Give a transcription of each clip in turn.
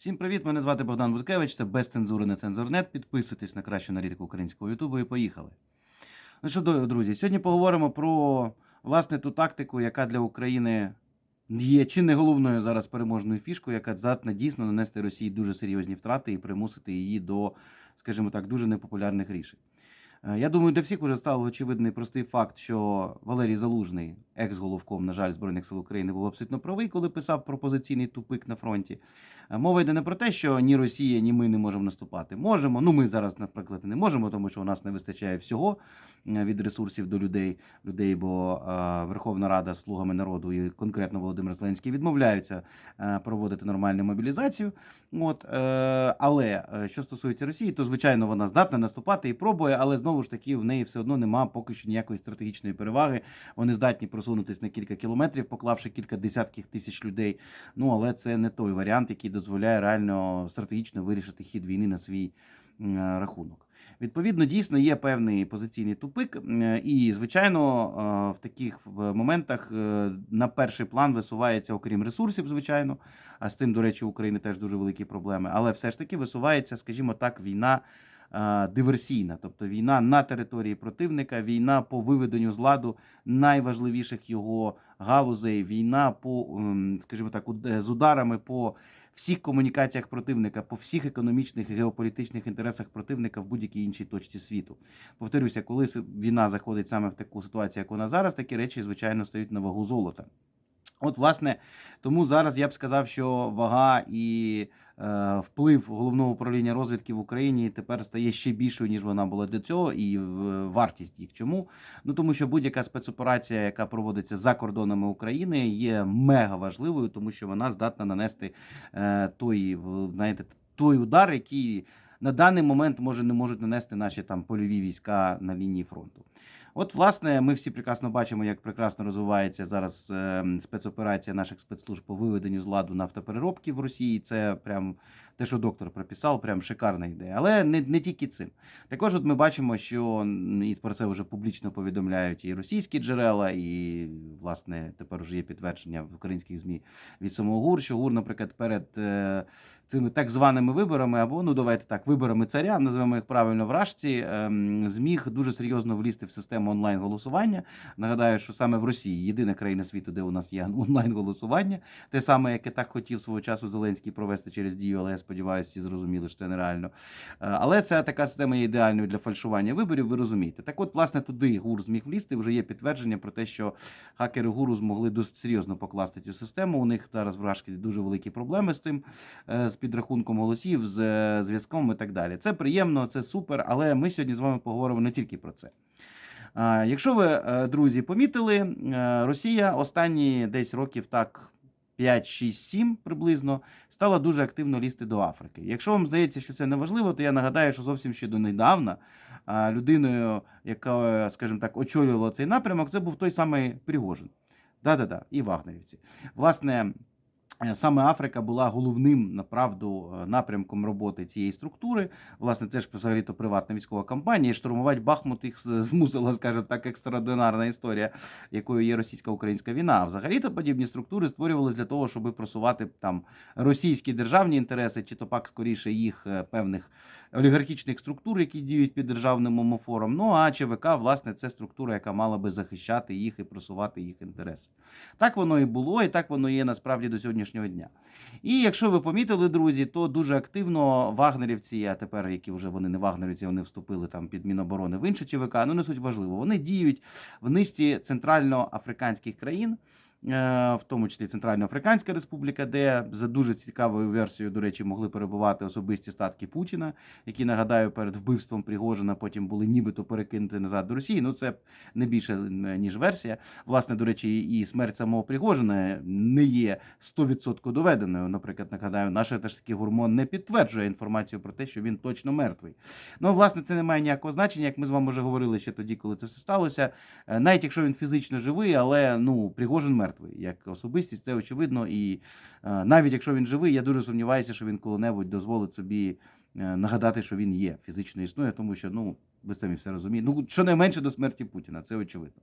Всім привіт! Мене звати Богдан Буткевич. Це без цензури на цензурнет. Підписуйтесь на кращу аналітику українського Ютубу і поїхали. Ну що, друзі, сьогодні поговоримо про власне ту тактику, яка для України є чи не головною зараз переможною фішкою, яка здатна дійсно нанести Росії дуже серйозні втрати і примусити її до, скажімо так, дуже непопулярних рішень. Е, Я думаю, для всіх вже став очевидний простий факт, що Валерій Залужний, екс-головком, на жаль, Збройних сил України, був абсолютно правий, коли писав про позиційний тупик на фронті. Е, Мова йде не про те, що ні Росія, ні ми не можемо наступати. Можемо. Ну ми зараз, наприклад, не можемо, тому що у нас не вистачає всього е, від ресурсів до людей, людей, бо Верховна Рада слугами народу і конкретно Володимир Зеленський відмовляються проводити нормальну мобілізацію. От, але що стосується Росії, то звичайно вона здатна наступати і пробує, але знову ж таки в неї все одно нема поки що ніякої стратегічної переваги. Вони здатні просунутися на кілька кілометрів, поклавши кілька десятків тисяч людей. Ну але це не той варіант, який дозволяє реально стратегічно вирішити хід війни на свій е, рахунок. Відповідно, дійсно є певний позиційний тупик, е, і звичайно, е, в таких моментах на перший план висувається, окрім ресурсів, звичайно. А з тим, до речі, у України теж дуже великі проблеми. Але все ж таки висувається, скажімо так, війна. Е, Диверсійна, тобто війна на території противника, війна по виведенню з ладу найважливіших його галузей, війна по, ем, скажімо так, уд- з ударами по всіх комунікаціях противника, по всіх економічних і геополітичних інтересах противника в будь-якій іншій точці світу. Повторюся, коли війна заходить саме в таку ситуацію, як вона зараз, такі речі, звичайно, стають на вагу золота. От, власне, тому зараз я б сказав, що вага і е, вплив головного управління розвідки в Україні тепер стає ще більшою, ніж вона була до цього, і е, вартість їх. Чому? Ну тому що будь-яка спецоперація, яка проводиться за кордонами України, є мега важливою, тому що вона здатна нанести е, той, знаєте, той удар, який на даний момент може не можуть нанести наші там польові війська на лінії фронту. От, власне, ми всі прекрасно бачимо, як прекрасно розвивається зараз е, спецоперація наших спецслужб по виведенню з ладу нафтопереробки в Росії. Це прям те, що доктор прописав, прям шикарна ідея. Але не, не тільки цим. Також от ми бачимо, що і про це вже публічно повідомляють і російські джерела, і власне тепер вже є підтвердження в українських змі від самого ГУР, що ГУР, наприклад, перед е, цими так званими виборами, або ну давайте так, виборами царя, називаємо їх правильно в Рашці, ем, зміг дуже серйозно влізти в систему онлайн голосування. Нагадаю, що саме в Росії єдина країна світу, де у нас є онлайн голосування, те саме, яке так хотів свого часу Зеленський провести через дію, я сподіваюся, всі зрозуміли, що це нереально. Е, Але ця така система є ідеальною для фальшування виборів, ви розумієте. Так от, власне, туди ГУР зміг влізти. Вже є підтвердження про те, що хакери ГУРу змогли досить серйозно покласти цю систему. У них зараз в Рашці дуже великі проблеми з цим, е, з підрахунком голосів, з е, зв'язком і так далі. Це приємно, це супер, але ми сьогодні з вами поговоримо не тільки про це. Якщо ви, друзі, помітили, Росія останні десь років так 5, 6, 7 приблизно стала дуже активно лізти до Африки. Якщо вам здається, що це не важливо, то я нагадаю, що зовсім ще донедавна людиною, яка, скажімо так, очолювала цей напрямок, це був той самий Пригожин. Да-да-да, і вагнерівці. Власне, саме Африка була головним направду е, напрямком роботи цієї структури. Власне, це ж взагалі то приватна військова кампанія. Штурмувати Бахмут їх змусила, скажімо так, екстраординарна історія, якою є російсько-українська війна. А взагалі то подібні структури створювалися для того, щоб просувати там російські державні інтереси, чи то пак скоріше їх е, певних олігархічних структур, які діють під державним омофором. Ну а ЧВК, власне, це структура, яка мала би захищати їх і просувати їх інтереси. Так воно і було, і так воно є насправді до сьогоднішнього дня. І якщо ви помітили, друзі, то дуже активно вагнерівці, а тепер які вже вони не вагнерівці, вони вступили там під Міноборони в інше ЧВК, ну не суть важливо. Вони діють в низці центральноафриканських країн. Е, В тому числі Центральноафриканська Республіка, де за дуже цікавою версією, до речі, могли перебувати особисті статки Путіна, які нагадаю перед вбивством Пригожина потім були нібито перекинуті назад до Росії. Ну це не більше е, ніж версія. Власне, до речі, і смерть самого Пригожина не є 100% доведеною. Наприклад, нагадаю, наш теж таки гурмон не підтверджує інформацію про те, що він точно мертвий. Ну, власне, це не має ніякого значення, як ми з вами вже говорили ще тоді, коли це все сталося. Е, Навіть якщо він фізично живий, але ну Пригожин мертвий як особистість, це очевидно. І е, навіть якщо він живий, я дуже сумніваюся, що він коли-небудь дозволить собі е, нагадати, що він є, фізично існує, тому що ну. Ви самі все розумієте. Ну, щонайменше до смерті Путіна, це очевидно.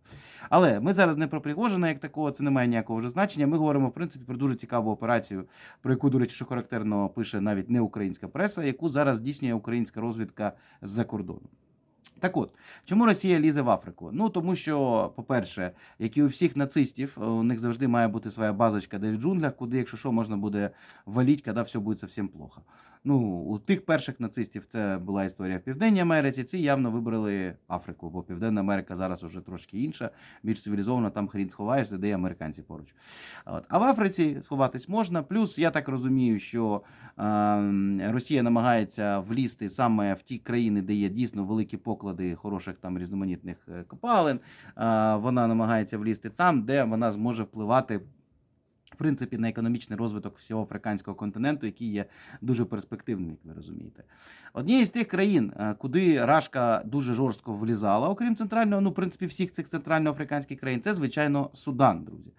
Але ми зараз не про Пригожина як такого, це не має ніякого вже значення. Ми говоримо, в принципі, про дуже цікаву операцію, про яку, до речі, що характерно пише навіть не українська преса, яку зараз здійснює українська розвідка з-за кордону. Так от, чому Росія лізе в Африку? Ну тому що, по-перше, як і у всіх нацистів, у них завжди має бути своя базочка де в джунглях, куди, якщо що, можна буде валіть, коли все буде зовсім плохо. Ну, у тих перших нацистів це була історія в Південній Америці. Ці явно вибрали Африку, бо Південна Америка зараз уже трошки інша, більш цивілізована, там хрін сховаєшся, де є американці поруч. От. А в Африці сховатись можна. Плюс я так розумію, що е, Росія намагається влізти саме в ті країни, де є дійсно великі поклади хороших там різноманітних е, копалин. Е, вона намагається влізти там, де вона зможе впливати. Принципі, на економічний розвиток всього африканського континенту, який є дуже перспективним, як ви розумієте. Однією з тих країн, е, куди Рашка дуже жорстко влізала, окрім центрального, ну, в принципі, всіх цих центральноафриканських країн, це, звичайно, Судан, друзі.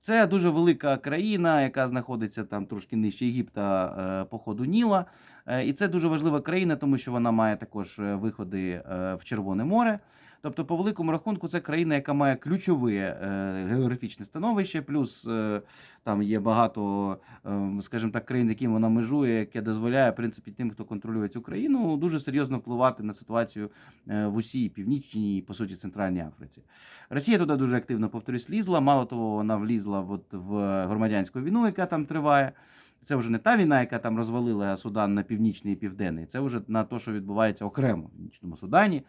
Це дуже велика країна, яка знаходиться там трошки нижче Єгипта е, по ходу Ніла. Е, І це дуже важлива країна, тому що вона має також виходи в Червоне море. Тобто, по великому рахунку, це країна, яка має ключове е, географічне становище, плюс е, там є багато, е, скажімо так, країн, з якими вона межує, яке дозволяє в принципі тим, хто контролює цю країну, дуже серйозно впливати на ситуацію в усій північній і по суті центральній Африці. Росія туди дуже активно повторюсь, лізла. Мало того, вона влізла от в громадянську війну, яка там триває. Це вже не та війна, яка там розвалила Судан на північний і південний. Це вже на те, що відбувається окремо в Північному Судані.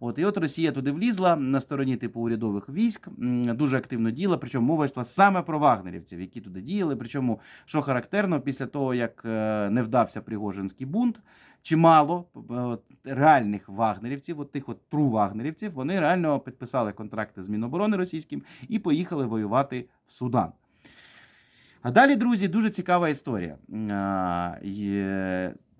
От і от Росія туди влізла на стороні типу урядових військ, дуже активно діяла. Причому мова йшла саме про вагнерівців, які туди діяли. Причому, що характерно, після того як е, не вдався Пригожинський бунт, чимало от, реальних вагнерівців, от тих от тру вагнерівців, вони реально підписали контракти з Міноборони російським і поїхали воювати в Судан. А далі, друзі, дуже цікава історія.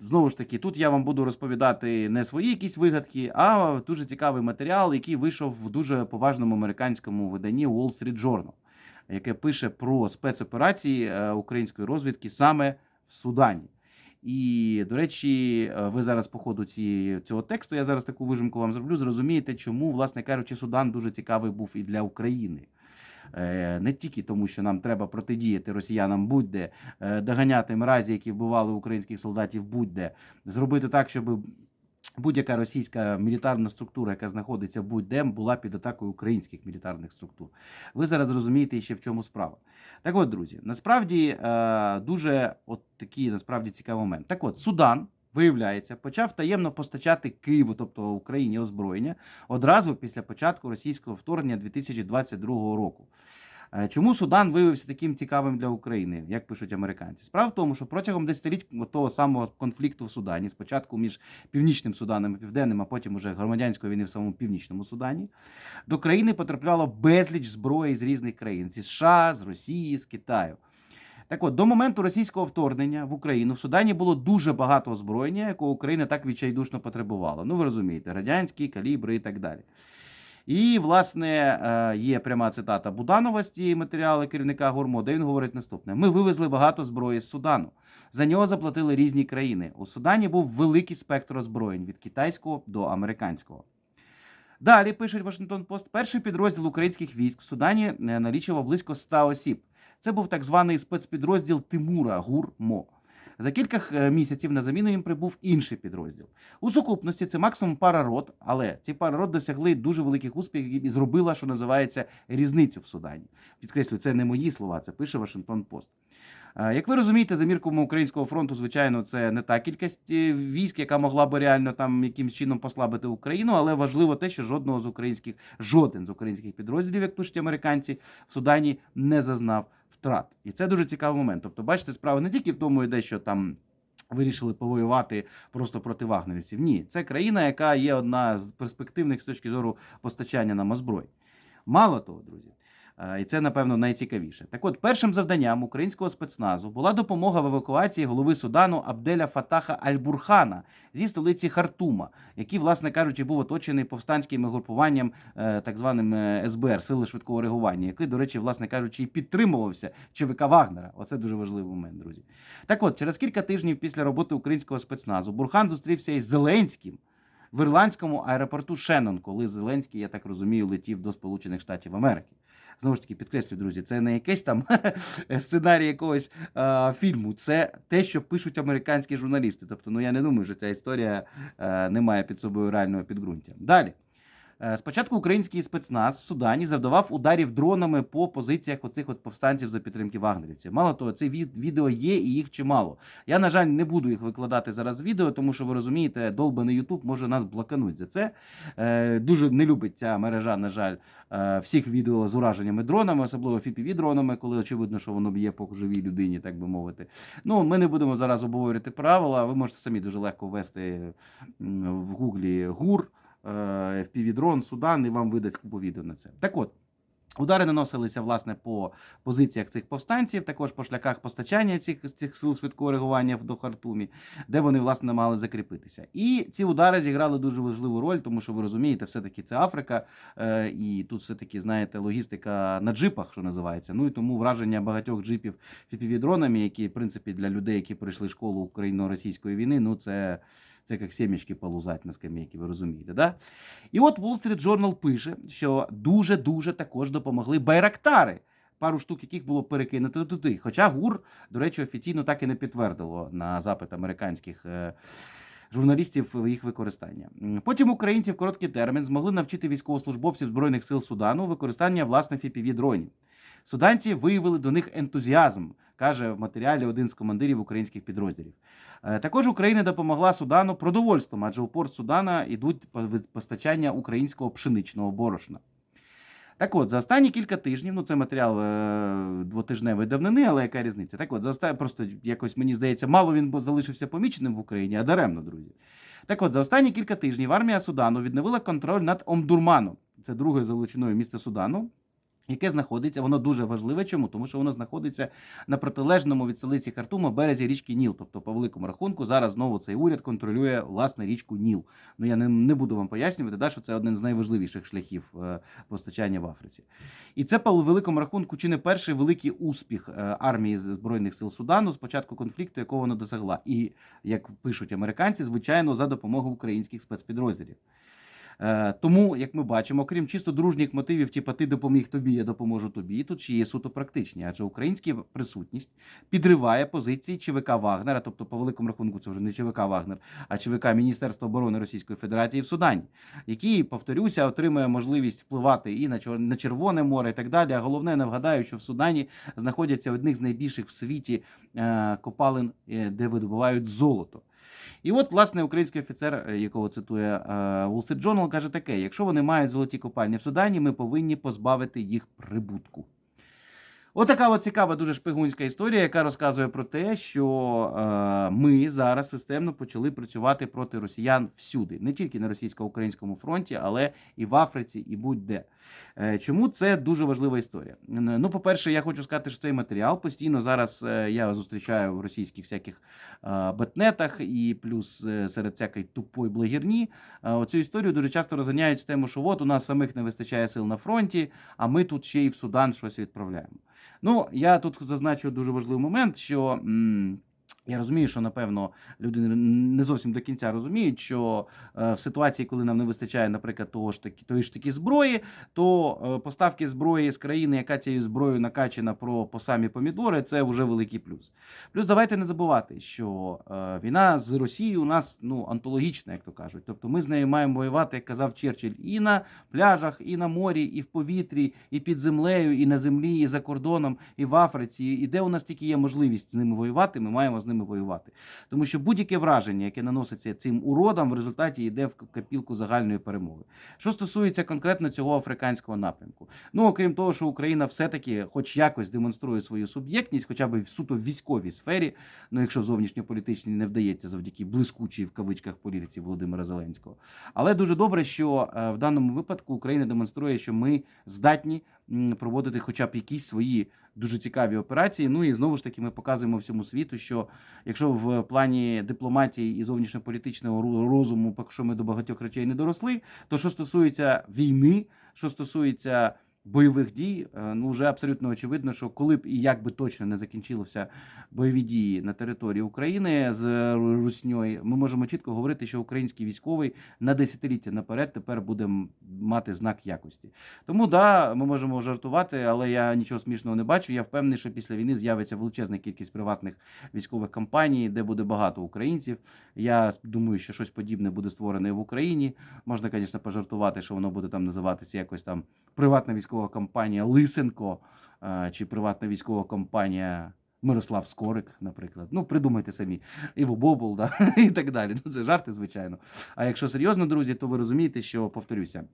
Знову ж таки, тут я вам буду розповідати не свої якісь вигадки, а дуже цікавий матеріал, який вийшов в дуже поважному американському виданні Wall Street Journal, яке пише про спецоперації е, української розвідки саме в Судані. І, до речі, е, ви зараз по ходу цієї, цього тексту, я зараз таку вижимку вам зроблю, зрозумієте, чому, власне кажучи, Судан дуже цікавий був і для України. Е, Не тільки тому, що нам треба протидіяти росіянам будь-де, е, доганяти мразі, які вбивали українських солдатів будь-де, зробити так, щоб будь-яка російська мілітарна структура, яка знаходиться будь-де, була під атакою українських мілітарних структур. Ви зараз розумієте ще в чому справа. Так от, друзі, насправді е, дуже от такий насправді цікавий момент. Так от, Судан. Виявляється, почав таємно постачати Києву, тобто Україні, озброєння одразу після початку російського вторгнення 2022 року. Е, Чому Судан виявився таким цікавим для України, як пишуть американці? Справа в тому, що протягом десятиліть того самого конфлікту в Судані, спочатку між Північним Суданом і Південним, а потім уже громадянської війни в самому Північному Судані, до країни потрапляло безліч зброї з різних країн: зі США, з Росії, з Китаю. Так от, до моменту російського вторгнення в Україну в Судані було дуже багато озброєння, якого Україна так відчайдушно потребувала. Ну, ви розумієте, радянські калібри і так далі. І, власне, е, є пряма цитата Буданова з цієї матеріали керівника Гурмо, де він говорить наступне: ми вивезли багато зброї з Судану. За нього заплатили різні країни. У Судані був великий спектр озброєнь від китайського до американського. Далі пишуть Вашингтон Пост. Перший підрозділ українських військ в Судані е, налічував близько 100 осіб. Це був так званий спецпідрозділ Тимура ГУРМО. За кілька е, місяців на заміну їм прибув інший підрозділ. У сукупності це максимум пара рот, але ці пара рот досягли дуже великих успіхів і зробила, що називається, різницю в Судані. Підкреслюю, це не мої слова, це пише Вашингтон Пост. Як ви розумієте, за мірками українського фронту, звичайно, це не та кількість е, військ, яка могла би реально там якимсь чином послабити Україну, але важливо те, що жодного з українських, жоден з українських підрозділів, як пишуть американці, в Судані не зазнав втрат. І це дуже цікавий момент. Тобто, бачите, справа не тільки в тому йде, що там. Вирішили повоювати просто проти вагнерівців. Ні, це країна, яка є одна з перспективних з точки зору постачання нам озброї. Мало того, друзі, І це, напевно, найцікавіше. Так от, першим завданням українського спецназу була допомога в евакуації голови Судану Абделя Фатаха Аль-Бурхана зі столиці Хартума, який, власне кажучи, був оточений повстанським групуванням, е, так званим е, СБР, Сили швидкого реагування, який, до речі, власне кажучи, і підтримувався ЧВК Вагнера. Оце дуже важливий момент, друзі. Так от, через кілька тижнів після роботи українського спецназу Бурхан зустрівся із Зеленським в ірландському аеропорту Шеннон, коли Зеленський, я так розумію, летів до Сполучених Штатів Америки. Знову ж таки, підкреслюю, друзі, це не якийсь там сценарій якогось е, фільму, це те, що пишуть американські журналісти. Тобто, ну я не думаю, що ця історія е, не має під собою реального підґрунтя. Далі. Е, Спочатку український спецназ в Судані завдавав ударів дронами по позиціях оцих от повстанців за підтримки вагнерівців. Мало того, це від- відео є і їх чимало. Я, на жаль, не буду їх викладати зараз в відео, тому що ви розумієте, долбаний Ютуб може нас блокануть за це. Е, Дуже не любить ця мережа, на жаль, е, всіх відео з ураженнями дронами, особливо fpv дронами, коли очевидно, що воно б'є по живій людині, так би мовити. Ну, ми не будемо зараз обговорювати правила. Ви можете самі дуже легко ввести в гуглі ГУР. Е, FPV-дрон, Судан, і вам видасть купу відео на це. Так от, удари наносилися власне по позиціях цих повстанців, також по шляках постачання цих, цих сил швидкого реагування до Хартумі, де вони власне мали закріпитися. І ці удари зіграли дуже важливу роль, тому що ви розумієте, все-таки це Африка, е, і тут все-таки, знаєте, логістика на джипах, що називається. Ну і тому враження багатьох джипів FPV-дронами, які, в принципі, для людей, які пройшли школу україно-російської війни, ну це. Це як сімечки полузать на скамейки, ви розумієте, да? І от Wall Street Journal пише, що дуже-дуже також допомогли байрактари, пару штук яких було перекинуто туди. Хоча ГУР, до речі, офіційно так і не підтвердило на запит американських. е, Журналістів їх використання. Потім українці в короткий термін змогли навчити військовослужбовців збройних сил Судану використання власних fpv дронів. Суданці виявили до них ентузіазм, каже в матеріалі один з командирів українських підрозділів. Е, Також Україна допомогла Судану продовольством, адже у порт Судана йдуть постачання українського пшеничного борошна. Так от, за останні кілька тижнів, ну це матеріал е, двотижневої давнини, але яка різниця? Так от, за останні, просто якось мені здається, мало він залишився поміченим в Україні, а даремно, друзі. Так от, за останні кілька тижнів армія Судану відновила контроль над Омдурманом. Це друге за величиною місто Судану. Яке знаходиться, воно дуже важливе. Чому? Тому що воно знаходиться на протилежному від столиці Хартума березі річки Ніл. Тобто, по великому рахунку, зараз знову цей уряд контролює власне річку Ніл. Ну я не, не буду вам пояснювати, да, що це один з найважливіших шляхів е, постачання в Африці. І це по великому рахунку чи не перший великий успіх е, армії Збройних сил Судану з початку конфлікту, якого вона досягла. І як пишуть американці, звичайно, за допомогою українських спецпідрозділів. Е, Тому, як ми бачимо, крім чисто дружніх мотивів, типу ти допоміг тобі, я допоможу тобі. Тут ще є суто практичні, адже українська присутність підриває позиції ЧВК Вагнера, тобто по великому рахунку це вже не ЧВК Вагнер, а ЧВК Міністерства оборони Російської Федерації в Судані, який, повторюся, отримує можливість впливати і на Червоне море, і так далі. А головне, нагадаю, що в Судані знаходяться одних з найбільших в світі е, копалин, е, де видобувають золото. І от, власне, український офіцер, е, якого цитує Wall Street Journal, каже таке: якщо вони мають золоті копальні в Судані, ми повинні позбавити їх прибутку. Отака от цікава, дуже шпигунська історія, яка розказує про те, що е, ми зараз системно почали працювати проти росіян всюди, не тільки на російсько-українському фронті, але і в Африці, і будь-де. Е, чому це дуже важлива історія? Ну, по-перше, я хочу сказати, що цей матеріал постійно зараз е, я зустрічаю в російських всяких е, бетнетах і плюс е, серед всякої тупої блогерні. Е, Оцю історію дуже часто розганяють з тему, що от у нас самих не вистачає сил на фронті, а ми тут ще й в Судан щось відправляємо. Ну, я тут зазначу дуже важливий момент, що. м, я розумію, що напевно люди не- зовсім до кінця розуміють, що е, в ситуації, коли нам не вистачає, наприклад, того ж таки тої ж таки зброї, то е, поставки зброї з країни, яка цією зброєю накачена про по самі помідори, це вже великий плюс. Плюс давайте не забувати, що е, війна з Росією у нас ну антологічна, як то кажуть. Тобто ми з нею маємо воювати, як казав Черчилль, і на пляжах, і на морі, і в повітрі, і під землею, і на землі, і за кордоном, і в Африці. І де у нас тільки є можливість з ними воювати, ми маємо з ними воювати. Тому що будь-яке враження, яке наноситься цим уродам, в результаті йде в копілку загальної перемоги. Що стосується конкретно цього африканського напрямку, ну окрім того, що Україна все-таки, хоч якось демонструє свою суб'єктність, хоча б в суто військовій сфері, ну якщо в зовнішньополітичній не вдається завдяки блискучій в кавичках політиці Володимира Зеленського. Але дуже добре, що е, в даному випадку Україна демонструє, що ми здатні проводити хоча б якісь свої дуже цікаві операції. Ну і знову ж таки ми показуємо всьому світу, що якщо в плані дипломатії і зовнішньополітичного розуму, поки що ми до багатьох речей не доросли, то що стосується війни, що стосується бойових дій, е, ну вже абсолютно очевидно, що коли б і як би точно не закінчилися бойові дії на території України з русньою, ми можемо чітко говорити, що український військовий на десятиліття наперед тепер буде мати знак якості. Тому да, ми можемо жартувати, але я нічого смішного не бачу. Я впевнений, що після війни з'явиться величезна кількість приватних військових компаній, де буде багато українців. Я думаю, що щось подібне буде створене в Україні. Можна, звісно, пожартувати, що воно буде там називатися якось там приватна військова компанія Лисенко е, чи приватна військова компанія. Мирослав Скорик, наприклад. Ну, придумайте самі. Іво Бобул, да? і так далі. Ну, це жарти, звичайно. А якщо серйозно, друзі, то ви розумієте, що повторюся.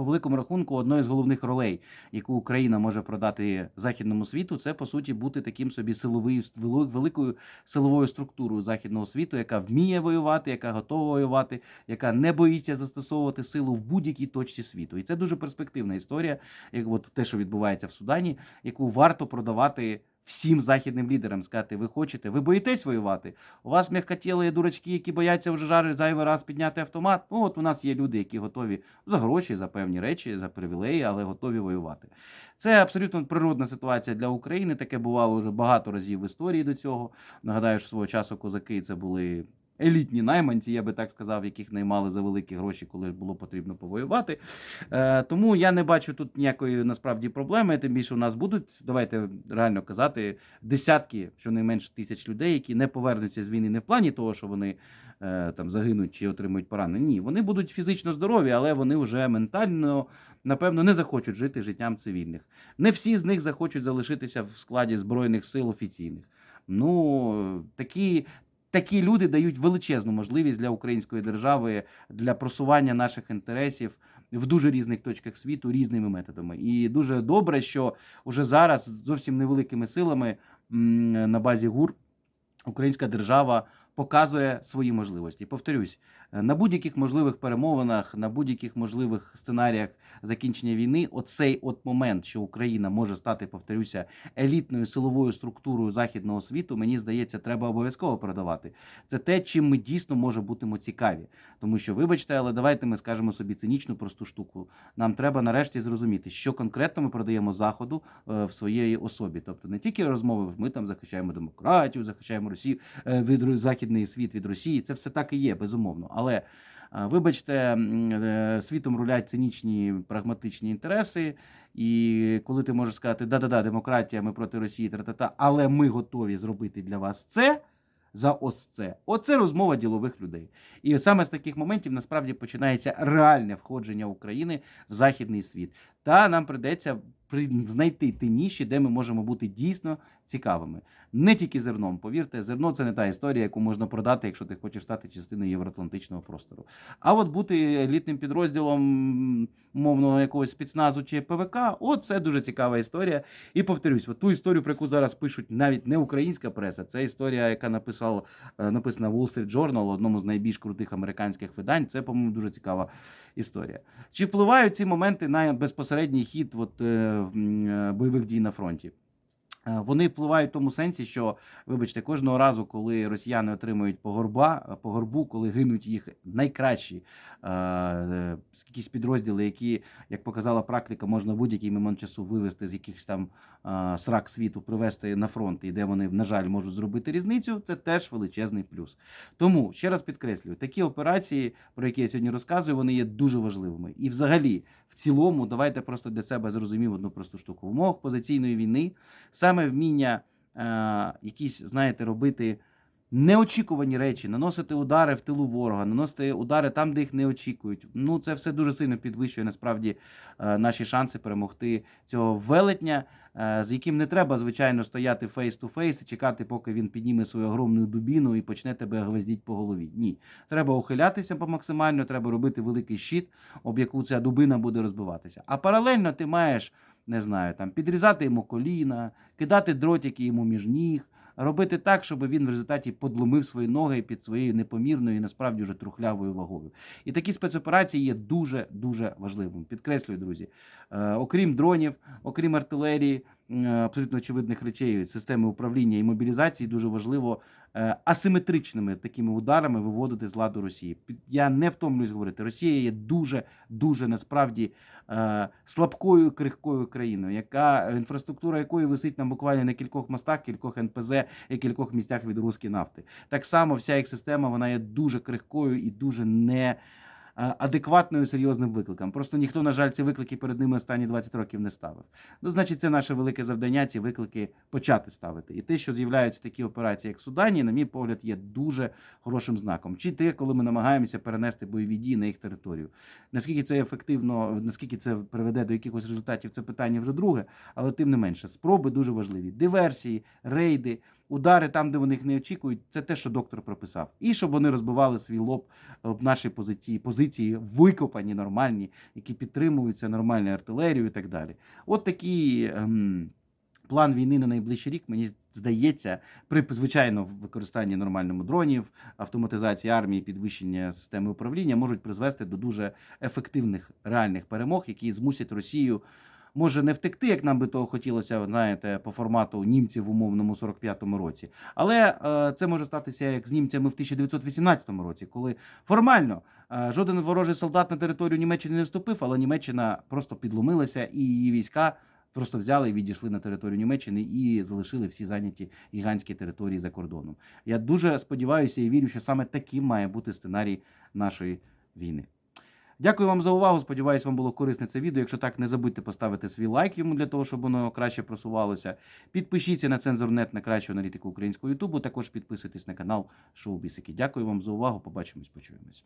По великому рахунку, одною з головних ролей, яку Україна може продати західному світу, це по суті бути таким собі силовою вели- великою силовою структурою західного світу, яка вміє воювати, яка готова воювати, яка не боїться застосовувати силу в будь-якій точці світу. І це дуже перспективна історія, як от те, що відбувається в Судані, яку варто продавати. Всім західним лідерам сказати, ви хочете, ви боїтесь воювати. У вас м'якотіли дурачки, які бояться вже жари зайвий раз підняти автомат. Ну от у нас є люди, які готові за гроші, за певні речі, за привілеї, але готові воювати. Це абсолютно природна ситуація для України. Таке бувало вже багато разів в історії до цього. Нагадаю, що свого часу козаки це були. Елітні найманці, я би так сказав, яких наймали за великі гроші, коли було потрібно повоювати. Е, тому я не бачу тут ніякої насправді проблеми. Тим більше у нас будуть, давайте реально казати, десятки, щонайменше тисяч людей, які не повернуться з війни не в плані того, що вони е, там загинуть чи отримують поранення. Ні, вони будуть фізично здорові, але вони вже ментально, напевно, не захочуть жити життям цивільних. Не всі з них захочуть залишитися в складі збройних сил офіційних. Ну такі. Такі люди дають величезну можливість для української держави для просування наших інтересів в дуже різних точках світу різними методами. І дуже добре, що уже зараз зовсім невеликими силами на базі ГУР українська держава показує свої можливості. Повторюсь, на будь-яких можливих перемовинах, на будь-яких можливих сценаріях закінчення війни, оцей от момент, що Україна може стати, повторюся, елітною силовою структурою західного світу, мені здається, треба обов'язково продавати. Це те, чим ми дійсно може бутимо цікаві. Тому що, вибачте, але давайте ми скажемо собі цинічну просту штуку. Нам треба нарешті зрозуміти, що конкретно ми продаємо заходу е, в своєї особі. Тобто не тільки розмови, ми там захищаємо демократію, захищаємо Росію е, від західний світ від Росії. Це все так і є, безумовно. Але е, вибачте, е, світом рулять цинічні прагматичні інтереси. І коли ти можеш сказати, да-да-да, демократія, ми проти Росії, тра-та-та, але ми готові зробити для вас це. За ось це. Оце розмова ділових людей. І саме з таких моментів насправді починається реальне входження України в західний світ. Та нам придеться знайти ті ніші, де ми можемо бути дійсно цікавими. Не тільки зерном. Повірте, зерно це не та історія, яку можна продати, якщо ти хочеш стати частиною євроатлантичного простору. А от бути елітним підрозділом мовного якогось спецназу чи ПВК, от це дуже цікава історія. І повторюсь, от ту історію, про яку зараз пишуть навіть не українська преса, це історія, яка написав, е, написана в Wall Street Journal, одному з найбільш крутих американських видань. Це, по-моєму, дуже цікава історія. Чи впливають ці моменти на безпосередній хід от, е, е, бойових дій на фронті? Е, Вони впливають в тому сенсі, що, вибачте, кожного разу, коли росіяни отримують по горба, по горбу, коли гинуть їх найкращі е, е, якісь підрозділи, які, як показала практика, можна будь-який момент часу вивести з якихось там е, срак світу, привести на фронт, і де вони, на жаль, можуть зробити різницю, це теж величезний плюс. Тому ще раз підкреслюю, такі операції, про які я сьогодні розказую, вони є дуже важливими. І взагалі, в цілому, давайте просто для себе зрозуміємо одну просту штуку. В умовах позиційної війни саме вміння е, якісь, знаєте, робити неочікувані речі, наносити удари в тилу ворога, наносити удари там, де їх не очікують. Ну, це все дуже сильно підвищує насправді е, наші шанси перемогти цього велетня, е, з яким не треба, звичайно, стояти фейс-ту-фейс і чекати, поки він підніме свою огромну дубіну і почне тебе гвоздіть по голові. Ні. Треба ухилятися по максимально, треба робити великий щит, об яку ця дубина буде розбиватися. А паралельно ти маєш, не знаю, там підрізати йому коліна, кидати дротики йому між ніг. робити так, щоб він в результаті подломив свої ноги під своєю непомірною і насправді вже трухлявою вагою. І такі спецоперації є дуже дуже важливими. Підкреслюю, друзі, е, окрім дронів, окрім артилерії, абсолютно очевидних речей, системи управління і мобілізації, дуже важливо е, асиметричними такими ударами виводити з ладу Росії. Я не втомлююсь говорити. Росія є дуже дуже насправді е, слабкою крихкою країною, яка інфраструктура якої висить на буквально на кількох мостах, кількох НПЗ і кількох місцях від руської нафти. Так само вся їх система вона є дуже крихкою і дуже не. Е, Адекватною серйозним викликам. Просто ніхто, на жаль, ці виклики перед ними останні 20 років не ставив. Ну, значить, це наше велике завдання ці виклики почати ставити. І те, що з'являються такі операції, як в Судані, на мій погляд, є дуже хорошим знаком. Чи те, коли ми намагаємося перенести бойові дії на їх територію. Наскільки це ефективно, наскільки це приведе до якихось результатів, це питання вже друге, але тим не менше, спроби дуже важливі. Диверсії, рейди, удари там, де вони їх не очікують, це те, що доктор прописав. І щоб вони розбивали свій лоб об наші позиції, позиції викопані, нормальні, які підтримуються нормальною артилерією і так далі. От такий. Ем, План війни на найближчий рік, мені здається, при звичайно використанні нормальному дронів, автоматизації армії, підвищення системи управління можуть призвести до дуже ефективних реальних перемог, які змусять Росію. Може не втекти, як нам би того хотілося, знаєте, по формату німців в умовному 45-му році. Але е, це може статися як з німцями в 1918 році, коли формально е, жоден ворожий солдат на територію Німеччини не вступив, але Німеччина просто підломилася, і її війська просто взяли і відійшли на територію Німеччини і залишили всі зайняті гігантські території за кордоном. Я дуже сподіваюся і вірю, що саме таким має бути сценарій нашої війни. Дякую вам за увагу. Сподіваюсь, вам було корисне це відео. Якщо так, не забудьте поставити свій лайк йому для того, щоб воно краще просувалося. Підпишіться на цензорнет на кращу аналітику українського Ютубу. Також підписуйтесь на канал Шоу Бісики. Дякую вам за увагу. Побачимось, почуємось.